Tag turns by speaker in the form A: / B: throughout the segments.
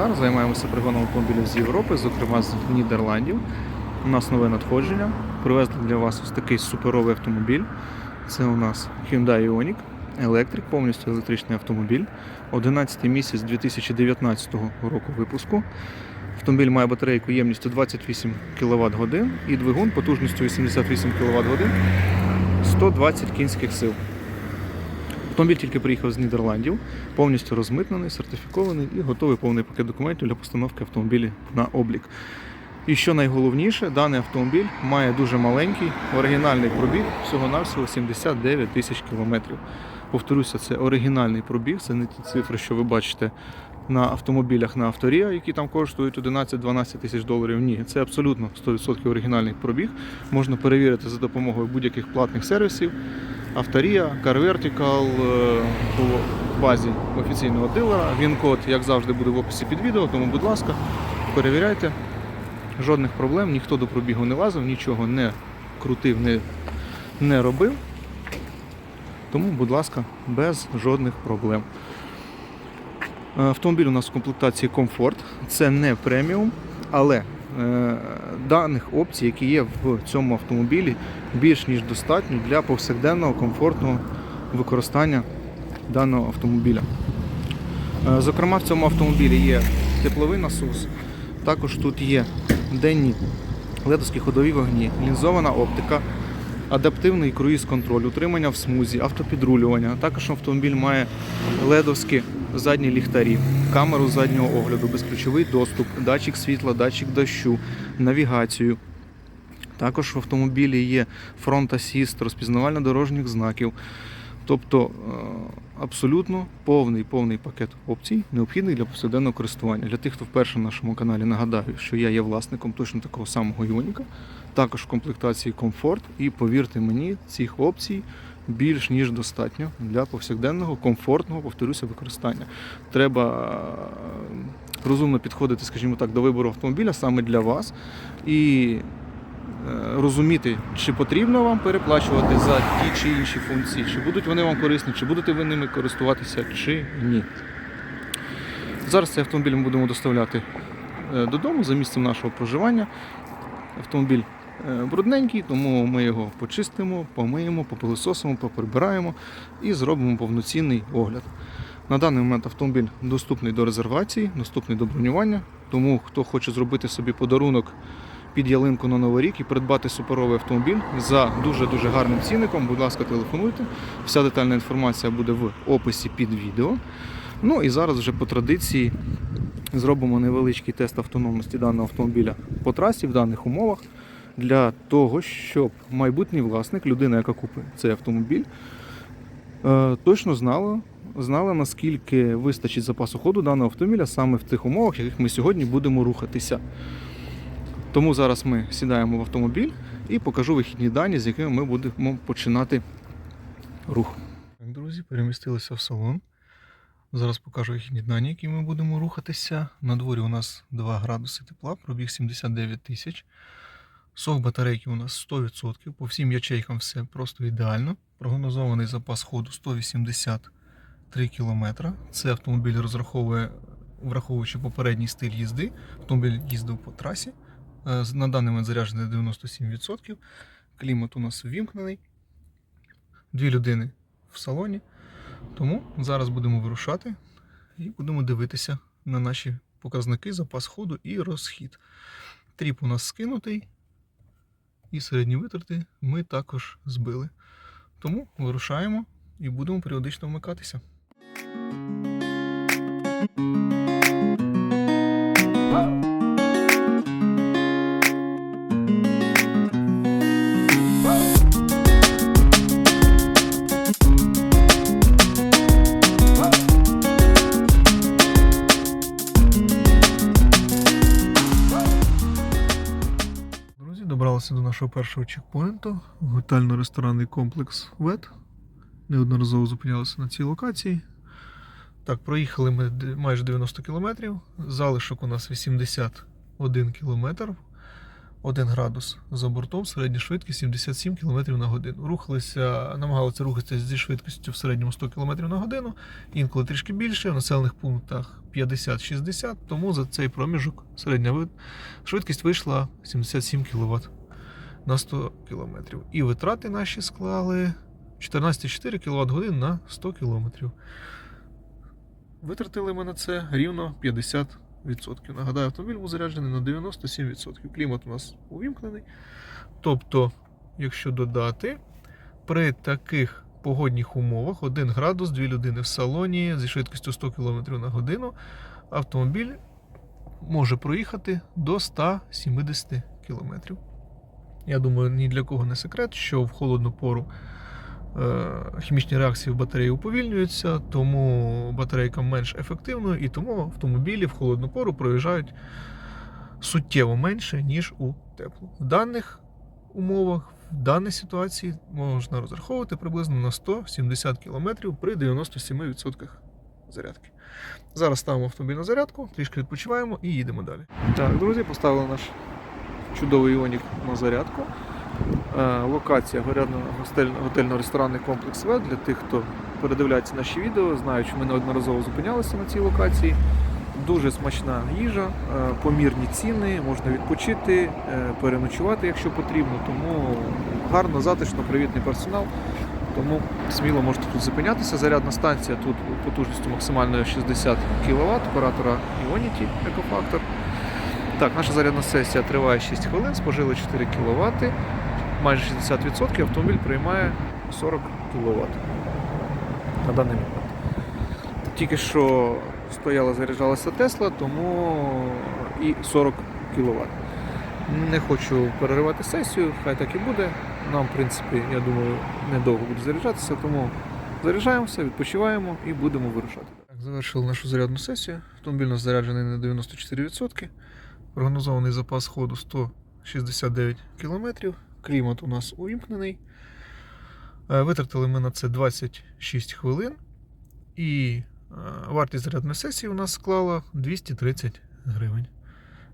A: Car. Займаємося пригоном автомобілів з Європи, зокрема з Нідерландів. У нас нове надходження. Привезли для вас ось такий суперовий автомобіль. Це у нас Hyundai Ioniq, електрик, повністю електричний автомобіль. 11 місяць 2019 року випуску. Автомобіль має батарейку ємністю 28 кВт годин і двигун потужністю 88 кВт годин 120 кінських сил. Автомобіль тільки приїхав з Нідерландів, повністю розмитнений, сертифікований і готовий повний пакет документів для постановки автомобілів на облік. І що найголовніше, даний автомобіль має дуже маленький оригінальний пробіг, всього-навсього 79 тисяч кілометрів. Повторюся, це оригінальний пробіг, це не ті цифри, що ви бачите на автомобілях на Авторія, які там коштують 11-12 тисяч доларів. Ні, це абсолютно 100% оригінальний пробіг. Можна перевірити за допомогою будь-яких платних сервісів. Авторія, Car Vertical е, по базі офіційного дилера. Він код, як завжди, буде в описі під відео, тому, будь ласка, перевіряйте. Жодних проблем, ніхто до пробігу не лазив, нічого не крутив, не, не робив. Тому, будь ласка, без жодних проблем. Е, Автомобіль у нас в комплектації комфорт. Це не преміум, але е, даних опцій, які є в цьому автомобілі, більш ніж достатньо для повсякденного комфортного використання даного автомобіля. Е, Зокрема, в цьому автомобілі є тепловий насос, також тут є денні ледовські ходові вогні, лінзована оптика, адаптивний круїз-контроль, утримання в смузі, автопідрулювання. Також автомобіль має ледовські задні ліхтарі, камеру заднього огляду, безключовий доступ, датчик світла, датчик дощу, навігацію. Також в автомобілі є фронт асіст, розпізнавальна дорожніх знаків. Тобто е, абсолютно повний повний пакет опцій, необхідний для повсякденного користування. Для тих, хто вперше на нашому каналі нагадаю, що я є власником точно такого самого Іоніка, також в комплектації комфорт. І повірте мені, цих опцій більш ніж достатньо для повсякденного, комфортного, повторюся, використання. Треба е, розумно підходити, скажімо так, до вибору автомобіля саме для вас. І е, розуміти, чи потрібно вам переплачувати за ті чи інші функції, чи будуть вони вам корисні, чи будете ви ними користуватися, чи ні. Зараз цей автомобіль ми будемо доставляти е, додому за місцем нашого проживання. Автомобіль брудненький, тому ми його почистимо, помиємо, попилисосимо, поприбираємо і зробимо повноцінний огляд. На даний момент автомобіль доступний до резервації, доступний до бронювання. Тому хто хоче зробити собі подарунок під ялинку на Новий рік і придбати суперовий автомобіль за дуже-дуже гарним цінником, будь ласка, телефонуйте. Вся детальна інформація буде в описі під відео. Ну і зараз вже по традиції зробимо невеличкий тест автономності даного автомобіля по трасі в даних умовах для того, щоб майбутній власник, людина, яка купить цей автомобіль, е, точно знала, знала, наскільки вистачить запасу ходу даного автомобіля саме в тих умовах, в яких ми сьогодні будемо рухатися. Тому зараз ми сідаємо в автомобіль і покажу вихідні дані, з якими ми будемо починати рух. Друзі, перемістилися в салон. Зараз покажу вихідні дані, які ми будемо рухатися. На дворі у нас 2 градуси тепла, пробіг 79 тисяч. Сок батарейки у нас 100%. По всім ячейкам все просто ідеально. Прогнозований запас ходу 183 км. Це автомобіль розраховує, враховуючи попередній стиль їзди. Автомобіль їздив по трасі. Е, На даний момент заряджений 97%. Клімат у нас ввімкнений. Дві людини в салоні. Тому зараз будемо вирушати і будемо дивитися на наші показники, запас ходу і розхід. Тріп у нас скинутий, і середні витрати ми також збили. Тому вирушаємо і будемо періодично вмикатися. Першого чекпоінту. Готельно-ресторанний комплекс ВЕТ. Неодноразово зупинялися на цій локації. Так, проїхали ми майже 90 кілометрів. Залишок у нас 81 кілометр.
B: 1 градус за бортом, середня швидкість 77 км на годину. Рухалися, намагалися рухатися зі швидкістю в середньому 100 км на годину, інколи трішки більше, в населених пунктах 50-60, тому за цей проміжок середня швидкість вийшла 77 кВт на 100 км. І витрати наші склали 14,4 кВт годин на 100 км. Витратили ми на це рівно 50%. Нагадаю, автомобіль був заряджений на 97%. Клімат у нас увімкнений. Тобто, якщо додати, при таких погодних умовах 1 градус, 2 людини в салоні зі швидкістю 100 км на годину, автомобіль може проїхати до 170 км. Я думаю, ні для кого не секрет, що в холодну пору е, хімічні реакції в батареї уповільнюються, тому батарейка менш ефективною, і тому автомобілі в холодну пору проїжджають суттєво менше, ніж у теплу. В даних умовах, в даній ситуації можна розраховувати приблизно на 170 км при 97% зарядки. Зараз ставимо автомобіль на зарядку, трішки відпочиваємо і їдемо далі. Так, друзі, поставили наш чудовий Іонік на зарядку. Е, Локація готельно-ресторанний комплекс В. Для тих, хто передивляється наші відео, знають, що ми неодноразово зупинялися на цій локації. Дуже смачна їжа, е, помірні ціни, можна відпочити, е, переночувати, якщо потрібно. Тому гарно, затишно, привітний персонал. Тому сміло можете тут зупинятися. Зарядна станція тут потужністю максимальною 60 кВт, оператора Ionity Екофактор. Так, наша зарядна сесія триває 6 хвилин, спожили 4 кВт, майже 60%, автомобіль приймає 40 кВт на даний момент. Тільки що стояла, заряджалася Тесла, тому і 40 кВт. Не хочу переривати сесію, хай так і буде. Нам, в принципі, я думаю, недовго буде заряджатися, тому заряджаємося, відпочиваємо і будемо вирушати. Завершили нашу зарядну сесію. Автомобіль у нас заряджений на 94%. Прогнозований запас ходу 169 км. Клімат у нас увімкнений. Е, Витратили ми на це 26 хвилин. І е, вартість зарядної сесії у нас склала 230 гривень.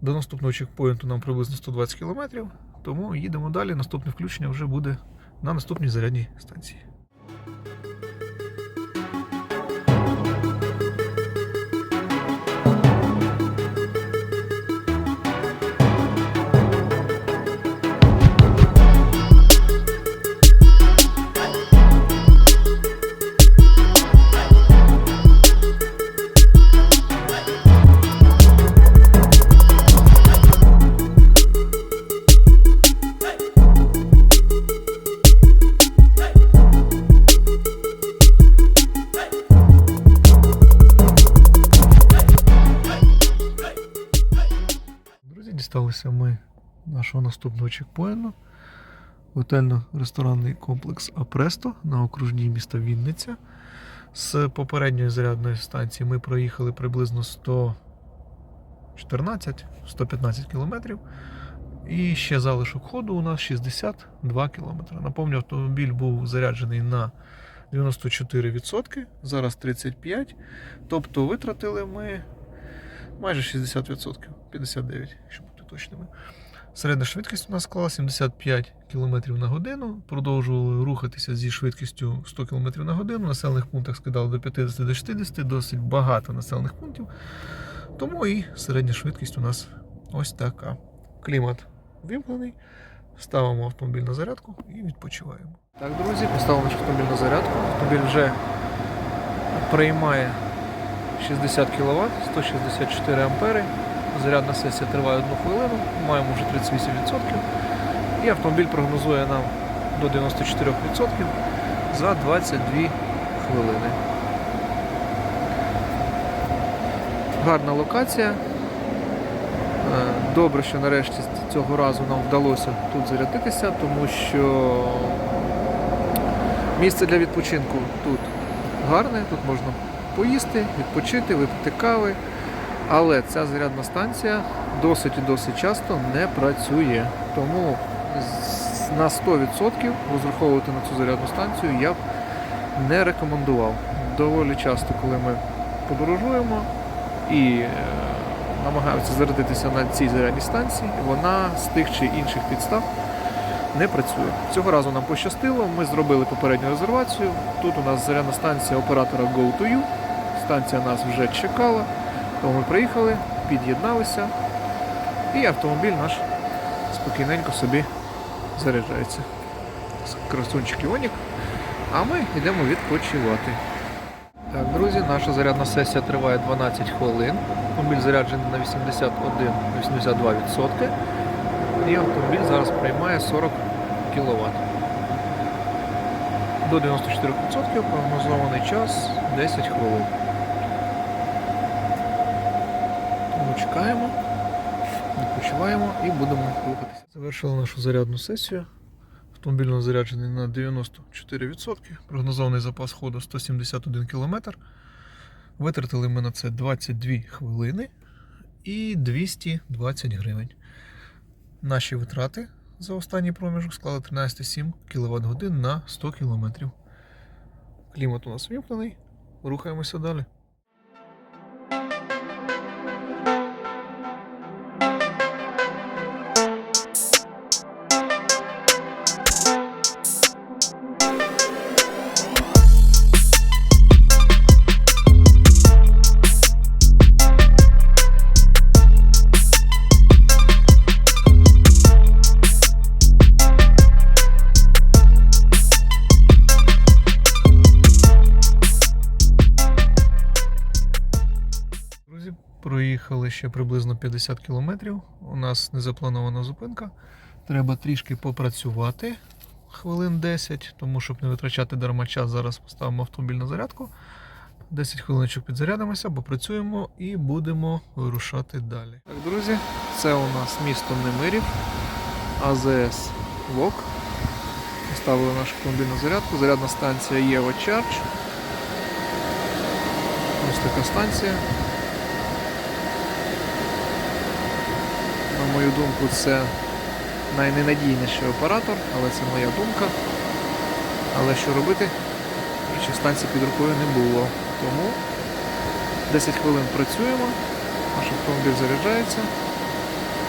B: До наступного чекпоінту нам приблизно 120 км, тому їдемо далі. Наступне включення вже буде на наступній зарядній станції. Нашого наступного чекпоїнту. Готельно-ресторанний комплекс Апресто на окружній міста Вінниця. З попередньої зарядної станції ми проїхали приблизно 114-115 кілометрів. І ще залишок ходу у нас 62 км. Напомню, автомобіль був заряджений на 94%, зараз 35%. Тобто витратили ми майже 60%, 59%, якщо бути точними. Середня швидкість у нас склала 75 км на годину. Продовжували рухатися зі швидкістю 100 км на годину. Населених пунктах скидали до 50 до 60, досить багато населених пунктів. Тому і середня швидкість у нас ось така. Клімат вимкнений. Ставимо автомобіль на зарядку і відпочиваємо. Так, друзі, поставили наш автомобіль на зарядку. Автомобіль вже приймає 60 кВт, 164 ампери. Зарядна сесія триває 1 хвилину, маємо вже 38%. І автомобіль прогнозує нам до 94% за 22 хвилини. Гарна локація. Е, Добре, що нарешті цього разу нам вдалося тут зарядитися, тому що місце для відпочинку тут гарне, тут можна поїсти, відпочити, випити кави. Але ця зарядна станція досить і досить часто не працює. Тому на 100% розраховувати на цю зарядну станцію я б не рекомендував. Доволі часто, коли ми подорожуємо і е, намагаються зарядитися на цій зарядній станції, вона з тих чи інших підстав не працює. Цього разу нам пощастило, ми зробили попередню резервацію. Тут у нас зарядна станція оператора Go2U. Станція нас вже чекала, тому ми приїхали, під'єдналися, і автомобіль наш спокійненько собі заряджається. Красунчик Іонік. А ми йдемо відпочивати. Так, друзі, наша зарядна сесія триває 12 хвилин. Автомобіль заряджений на 81-82%. І автомобіль зараз приймає 40 кВт. До 94% прогнозований час 10 хвилин. Тому чекаємо, відпочиваємо і будемо рухатися. Завершили нашу зарядну сесію. Автомобіль у заряджений на 94%. Прогнозований запас ходу 171 км. Витратили ми на це 22 хвилини і 220 гривень. Наші витрати за останній проміжок склали 13,7 кВт годин на 100 км. Клімат у нас вімкнений. Рухаємося далі. Проїхали ще приблизно 50 кілометрів. У нас незапланована зупинка. Треба трішки попрацювати хвилин 10, тому щоб не витрачати дарма час, зараз поставимо автомобіль на зарядку. 10 хвилиночок підзарядимося, попрацюємо і будемо вирушати далі. Так, друзі, це у нас місто Немирів, АЗС ВОК. Поставили наш автомобіль на зарядку. Зарядна станція Єва Charge. Ось така станція. Мою думку, це найненадійніший оператор, але це моя думка. Але що робити? Інші станції під рукою не було. Тому 10 хвилин працюємо, наш автомобіль заряджається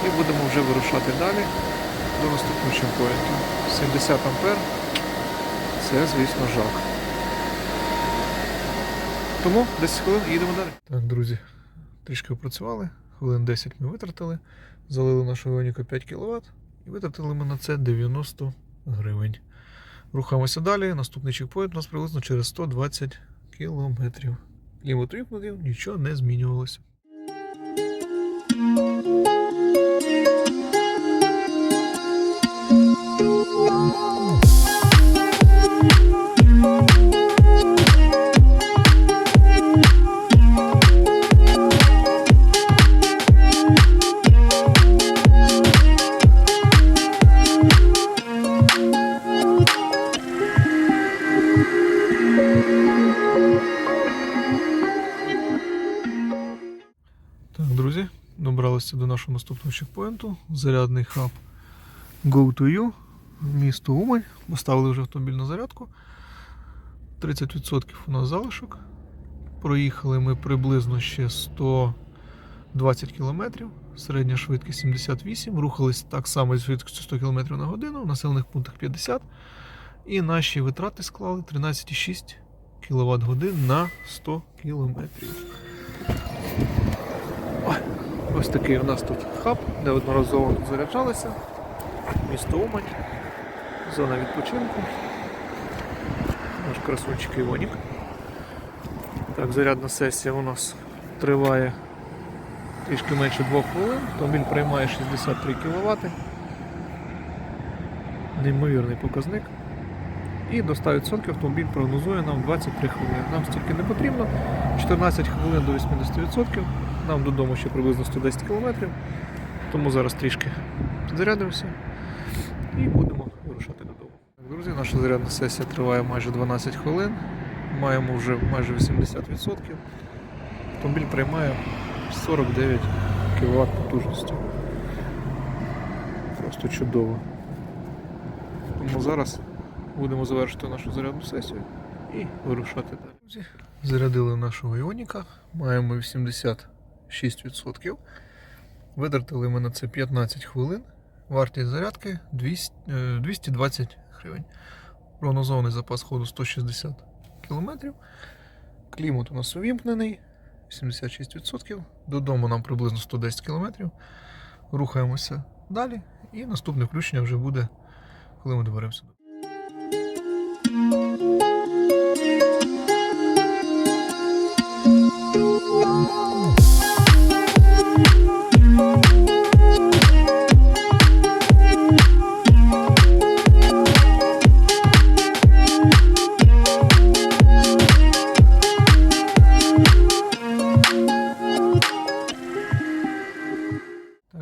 B: і будемо вже вирушати далі до наступного чемпіонату. 70 ампер це, звісно, жах. Тому 10 хвилин і їдемо далі. Так, друзі, трішки опрацювали, хвилин 10 ми витратили, залили нашу Іоніку 5 кВт і витратили ми на це 90 гривень. Рухаємося далі. Наступний чекпоінт у нас приблизно через 120 кілометрів. Клімат вімкнутий, нічого не змінювалося. Добралися до нашого наступного чекпоінту. Зарядний хаб Go2U, місто Умань. Поставили вже автомобіль на зарядку. 30% у нас залишок. Проїхали ми приблизно ще 120 км, середня швидкість 78, рухались так само зі швидкістю 100 км на годину, в населених пунктах 50. І наші витрати склали 13,6 кВт годин на 100 км. Ось такий у нас тут хаб, де одноразово заряджалися. Місто Умань, зона відпочинку. Наш красунчик Івонік. Так, зарядна сесія у нас триває трішки менше 2 хвилин. Автомобіль приймає 63 кВт. Неймовірний показник. І до 100% автомобіль прогнозує нам 23 хвилини. Нам стільки не потрібно. 14 хвилин до 80%. Нам додому ще приблизно 110 км. Тому зараз трішки підзарядимося і будемо вирушати додому. Друзі, наша зарядна сесія триває майже 12 хвилин. Маємо вже майже 80%. Автомобіль приймає 49 кВт потужністю. Просто чудово. Тому зараз будемо завершити нашу зарядну сесію і вирушати далі. Зарядили нашого Іоніка, маємо 86% 86%. Витратили ми на це 15 хвилин. Вартість зарядки 200, е, 220 гривень. Прогнозований запас ходу 160 км. Клімат у нас увімкнений 86%. Додому нам приблизно 110 км. Рухаємося далі. І наступне включення вже буде, коли ми доберемося.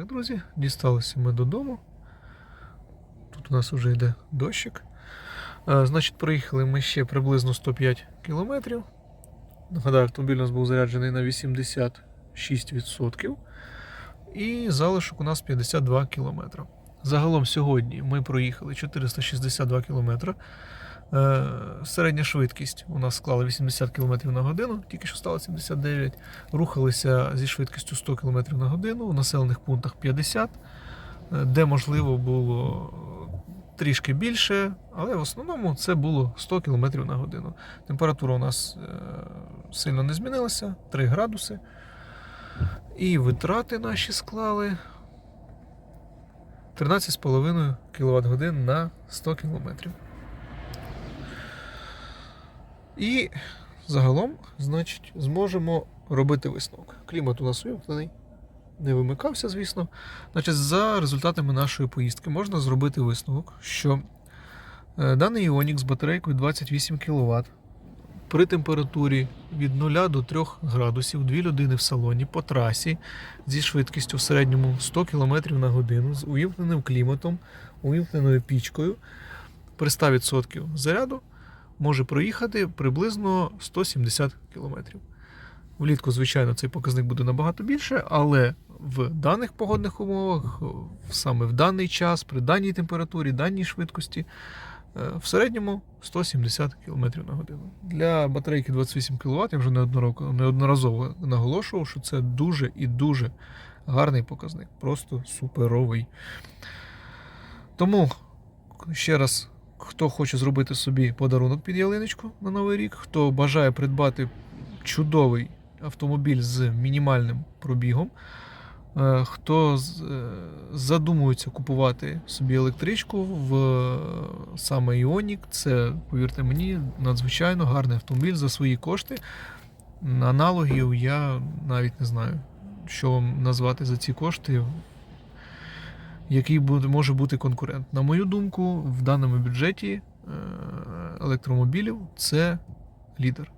B: Так, друзі, дісталися ми додому. Тут у нас вже йде дощик. Е, Значить, проїхали ми ще приблизно 105 кілометрів. Нагадаю, автомобіль у нас був заряджений на 86%. І залишок у нас 52 кілометри. Загалом сьогодні ми проїхали 462 кілометри. Е, Середня швидкість у нас склала 80 км на годину, тільки що стало 79. Рухалися зі швидкістю 100 км на годину, у населених пунктах 50, е, де можливо було трішки більше, але в основному це було 100 км на годину. Температура у нас е, сильно не змінилася 3 градуси. І витрати наші склали 13,5 кВт годин на 100 км. І загалом, значить, зможемо робити висновок. Клімат у нас вимкнений, не вимикався, звісно. Значить, за результатами нашої поїздки можна зробити висновок, що е, даний Іонік з батарейкою 28 кВт при температурі від 0 до 3 градусів, дві людини в салоні по трасі зі швидкістю в середньому 100 км на годину, з увімкненим кліматом, увімкненою пічкою при 100% заряду може проїхати приблизно 170 км. Влітку, звичайно, цей показник буде набагато більше, але в даних погодних умовах, саме в даний час, при даній температурі, даній швидкості, е, в середньому 170 км на годину. Для батарейки 28 кВт я вже неодноразово, неодноразово наголошував, що це дуже і дуже гарний показник, просто суперовий. Тому ще раз хто хоче зробити собі подарунок під ялиночку на Новий рік, хто бажає придбати чудовий автомобіль з мінімальним пробігом, е, хто е, задумується купувати собі електричку в е, саме Іонік, це, повірте мені, надзвичайно гарний автомобіль за свої кошти. Аналогів я навіть не знаю, що вам назвати за ці кошти який буде, може бути конкурент. На мою думку, в даному бюджеті е, електромобілів це лідер.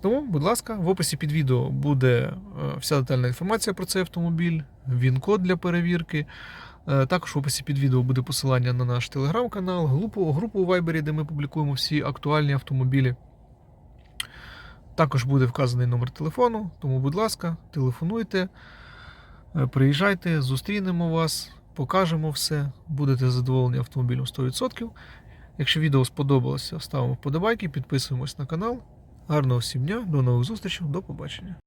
B: Тому, будь ласка, в описі під відео буде е, вся детальна інформація про цей автомобіль, він-код для перевірки. Е, Також в описі під відео буде посилання на наш телеграм-канал, групу, у Viber, де ми публікуємо всі актуальні автомобілі. Також буде вказаний номер телефону, тому, будь ласка, телефонуйте. Е, Приїжджайте, зустрінемо вас, покажемо все, будете задоволені автомобілем 100%. Якщо відео сподобалося, ставимо вподобайки, підписуємось на канал. Гарного всім дня, до нових зустрічей, до побачення.